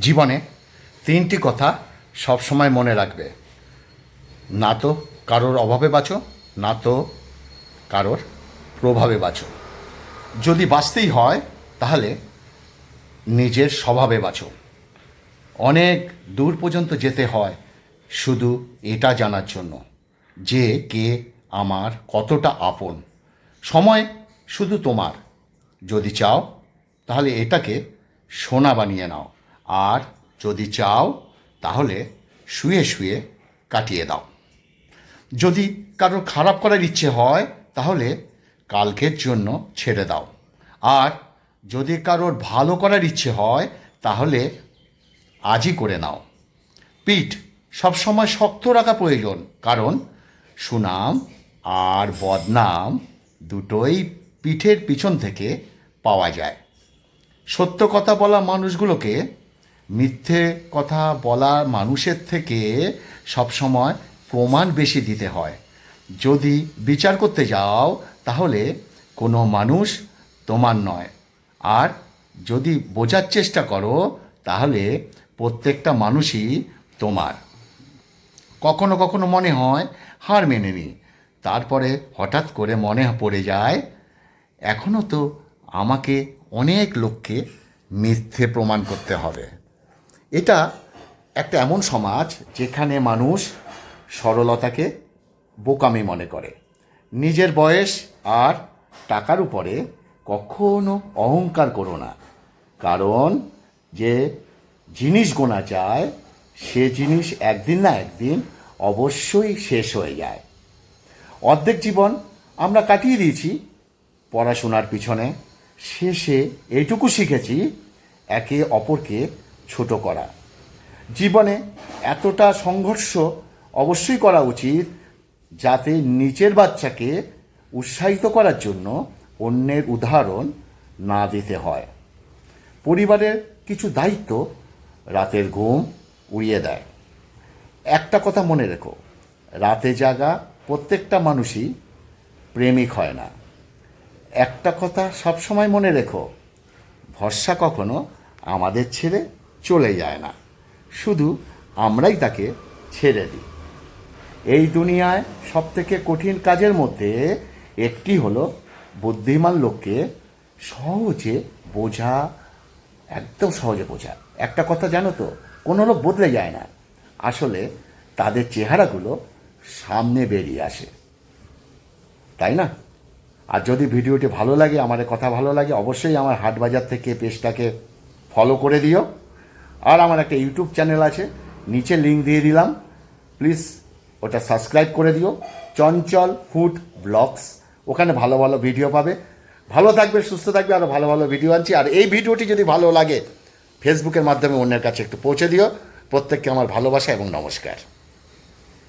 জীবনে তিনটি কথা সবসময় মনে রাখবে। না তো কারোর অভাবে বাঁচো, না তো কারোর প্রভাবে বাঁচো। যদি বাঁচতেই হয়, তাহলে নিজের স্বভাবে বাঁচো। অনেক দূর পর্যন্ত যেতে হয় শুধু এটা জানার জন্য, যে কে আমার কতটা আপন। সময় শুধু তোমার। যদি চাও, তাহলে এটাকে সোনা বানিয়ে নাও। আর যদি চাও, তাহলে শুয়ে শুয়ে কাটিয়ে দাও। যদি কারোর খারাপ করার ইচ্ছে হয়, তাহলে কালকের জন্য ছেড়ে দাও। আর যদি কারোর ভালো করার ইচ্ছে হয়, তাহলে আজই করে নাও। পিঠ সবসময় শক্ত রাখা প্রয়োজন, কারণ সুনাম আর বদনাম দুটোই পিঠের পিছন থেকে পাওয়া যায়। সত্য কথা বলা মানুষগুলোকে মিথ্যে কথা বলার মানুষের থেকে সবসময় প্রমাণ বেশি দিতে হয়। যদি বিচার করতে যাও, তাহলে কোনো মানুষ তোমার নয়। আর যদি বোঝার চেষ্টা করো, তাহলে প্রত্যেকটা মানুষই তোমার। কখনো কখনো মনে হয়, হার মেনে নি। তারপরে হঠাৎ করে মনে পড়ে যায় এখনও তো আমাকে অনেক লোককে মিথ্যে প্রমাণ করতে হবে। এটা একটা এমন সমাজ যেখানে মানুষ সরলতাকে বোকামি মনে করে। নিজের বয়স আর টাকার উপরে কখনো অহংকার করো না। কারণ যে জিনিস গোনা যায়, সে জিনিস একদিন না একদিন অবশ্যই শেষ হয়ে যায়। অর্ধেক জীবন আমরা কাটিয়ে দিয়েছি পড়াশোনার পিছনে। শেষে এইটুকু শিখেছি, একে অপরকে ছোট করা। জীবনে এতটা সংঘর্ষ অবশ্যই করা উচিত যাতে নিচের বাচ্চাকে উৎসাহিত করার জন্য অন্যের উদাহরণ না দিতে হয়। পরিবারের কিছু দায়িত্ব রাতের ঘুম উড়িয়ে দেয়। একটা কথা মনে রেখো, রাতে জাগা প্রত্যেকটা মানুষই প্রেমিক হয় না। একটা কথা সবসময় মনে রেখো, ভরসা কখনো আমাদের ছেড়ে চলে যায় না। শুধু আমরাই তাকে ছেড়ে দিই। এই দুনিয়ায় সবথেকে কঠিন কাজের মধ্যে একটি হলো বুদ্ধিমান লোককে সহজে বোঝা, একদম সহজে বোঝা। একটা কথা জানো তো, কোনো লোক বদলে যায় না। আসলে তাদের চেহারাগুলো সামনে বেরিয়ে আসে। তাই না? আর যদি ভিডিওটি ভালো লাগে, আমার কথা ভালো লাগে, অবশ্যই আমার হাট বাজার থেকে পেজটাকে ফলো করে দিও। আর আমার একটা ইউটিউব চ্যানেল আছে, নিচে লিঙ্ক দিয়ে দিলাম। প্লিজ ওটা সাবস্ক্রাইব করে দিও। চঞ্চল ফুড ব্লগস, ওখানে ভালো ভালো ভিডিও পাবে। ভালো থাকবে, সুস্থ থাকবে আরও ভালো ভালো ভিডিও আনছি। আর এই ভিডিওটি যদি ভালো লাগে ফেসবুকের মাধ্যমে অন্যের কাছে একটু পৌঁছে দিও। প্রত্যেককে আমার ভালোবাসা এবং নমস্কার।